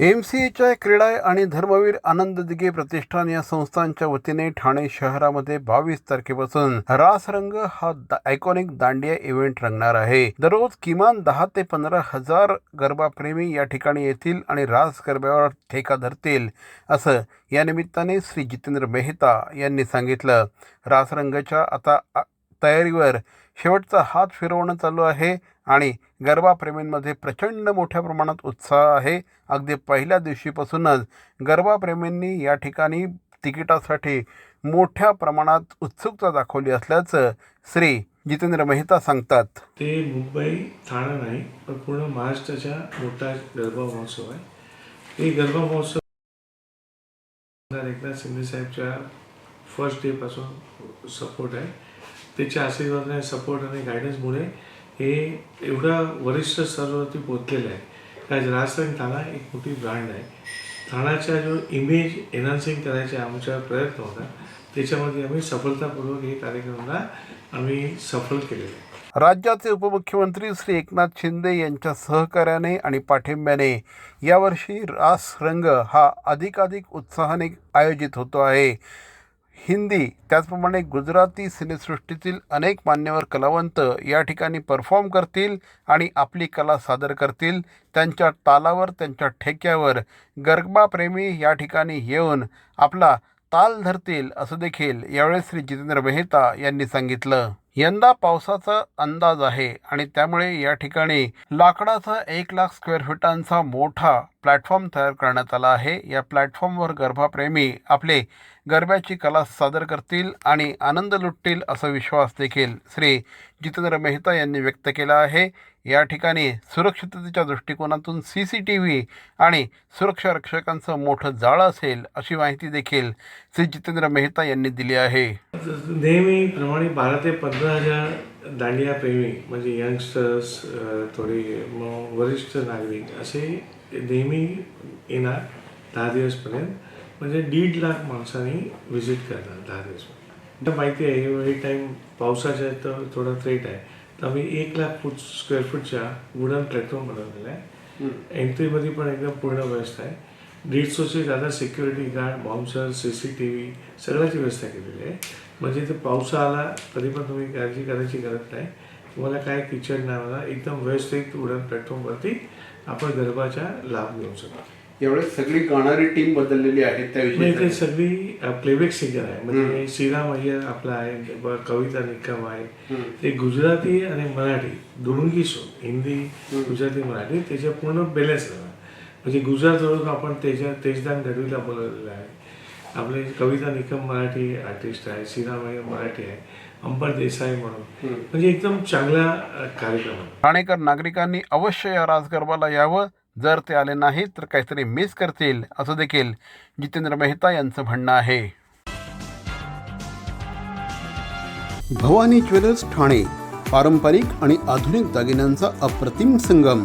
M C एच्या क्रीडा आणि धर्मवीर आनंद दिघे प्रतिष्ठान या संस्थांच्या वतीने ठाणे शहरामध्ये बावीस तारखेपासून रासरंग हा आयकॉनिक दांडिया इव्हेंट रंगणार आहे. दररोज किमान दहा ते पंधरा हजार गरबाप्रेमी या ठिकाणी येतील आणि रास गरब्यावर ठेका धरतील असं या निमित्ताने श्री जितेंद्र मेहता यांनी सांगितलं. रासरंगच्या आता तयारीवर. शेवटचा हात फिरवणं चालू आहे आणि गरबाप्रेमींमध्ये प्रचंड मोठ्या प्रमाणात उत्साह आहे. अगदी पहिल्या दिवशीपासूनच गरबाप्रेमींनी या ठिकाणी तिकिटासाठी मोठ्या प्रमाणात उत्सुकता दाखवली असल्याचं श्री जितेंद्र मेहता सांगतात. ते मुंबई ठाणे नाही पण पूर्ण महाराष्ट्राच्या मोठा गरबा महोत्सव आहे. ते गरबा महोत्सव आमदार एकनाथ शिंदे साहेबच्या फर्स्ट डेपासून सपोर्ट आहे. त्याच्या आशीर्वादाने सपोर्ट आणि गायडन्समुळे हे एवढा वरिष्ठ स्तरावरती पोचलेलं आहे. आज राजस्थान ठाणा एक मोठी ब्रँड आहे. ठाण्याचा जो इमेज एनहान्सिंग करायचा आमचा प्रयत्न होता त्याच्यामध्ये आम्ही सफलतापूर्वक हे कार्यक्रमाला आम्ही सफल केलेलं आहे. राज्याचे उपमुख्यमंत्री श्री एकनाथ शिंदे यांच्या सहकार्याने आणि पाठिंब्याने यावर्षी रास रंग हा अधिकाधिक उत्साहाने आयोजित होतो आहे. हिंदी त्याचप्रमाणे गुजराती सिनेसृष्टीतील अनेक मान्यवर कलावंत या ठिकाणी परफॉर्म करतील आणि आपली कला सादर करतील. त्यांच्या तालावर त्यांच्या ठेक्यावर गरबाप्रेमी या ठिकाणी येऊन आपला ताल धरतील असं देखील यावेळी श्री जितेंद्र मेहता यांनी सांगितलं. यंदा पावसाचा अंदाज आहे आणि त्यामुळे या ठिकाणी लाकडाचा एक लाख स्क्वेअर फुटांचा मोठा प्लॅटफॉर्म तयार करण्यात आला आहे. या प्लॅटफॉर्मवर गरबाप्रेमी आपले गरब्याची कला सादर करतील आणि आनंद लुटतील असा विश्वास देखील श्री जितेंद्र मेहता यांनी व्यक्त केला आहे. या ठिकाणी सुरक्षिततेच्या दृष्टिकोनातून सी सी टी व्ही आणि सुरक्षा रक्षकांचं मोठं जाळं असेल अशी माहिती देखील श्री जितेंद्र मेहता यांनी दिली आहे. नेहमीप्रमाणे बारा ते पंधरा हजार दांडिया प्रेमी म्हणजे यंगस्टर्स थोडे मग वरिष्ठ नागरिक असे नेहमी येणार दहा दिवसपर्यंत. म्हणजे दीड लाख माणसांनी व्हिजिट करणार दहा दिवस तर माहिती आहे हे टाईम पावसाचा आहे तर थोडा थ्रेट आहे. तर आम्ही एक लाख फूट स्क्वेअर फूटच्या वुडन प्लॅटफॉर्म बनवलेला आहे. एंट्रीमध्ये पण एकदम पूर्ण व्यवस्था आहे. दीडशेचे जादा सिक्युरिटी गार्ड बॉम्बसर सी सी टी व्ही सगळ्याची व्यवस्था केलेली आहे. म्हणजे ते पावसा आला तरी पण तुम्ही काळजी करायची गरज नाही. तुम्हाला काय किचन नाही मला एकदम व्यवस्थित वुडन प्लॅटफॉर्मवरती आपण गरबाचा लाभ घेऊ शकतो. यावेळेस सगळी गाणारी टीम बदललेली आहे नाही ते सगळी प्लेबॅक सिंगर आहे. म्हणजे श्रीराम अय्यर आपला आहे कविता निकम आहे. ते गुजराती आणि मराठी दोन्ही सो हिंदी गुजराती मराठी त्याच्या पूर्ण बॅलन्स म्हणजे गुजरातवरून आपण त्याच्या तेजदान गढवीला बोलवलेलं आहे. आपले कविता निकम मराठी आर्टिस्ट आहे अय्यर मराठी आहे अंबर देसाई म्हणून. म्हणजे एकदम चांगला कार्यक्रम आहे. ठाणेकर नागरिकांनी अवश्य या राजगरबाला यावं. जर ते आले नाहीत तर काहीतरी मिस करतील असं देखील जितेंद्र मेहता यांचं म्हणणं आहे. भवानी ज्वेलर्स ठाणे पारंपरिक आणि आधुनिक दागिन्यांचा अप्रतिम संगम.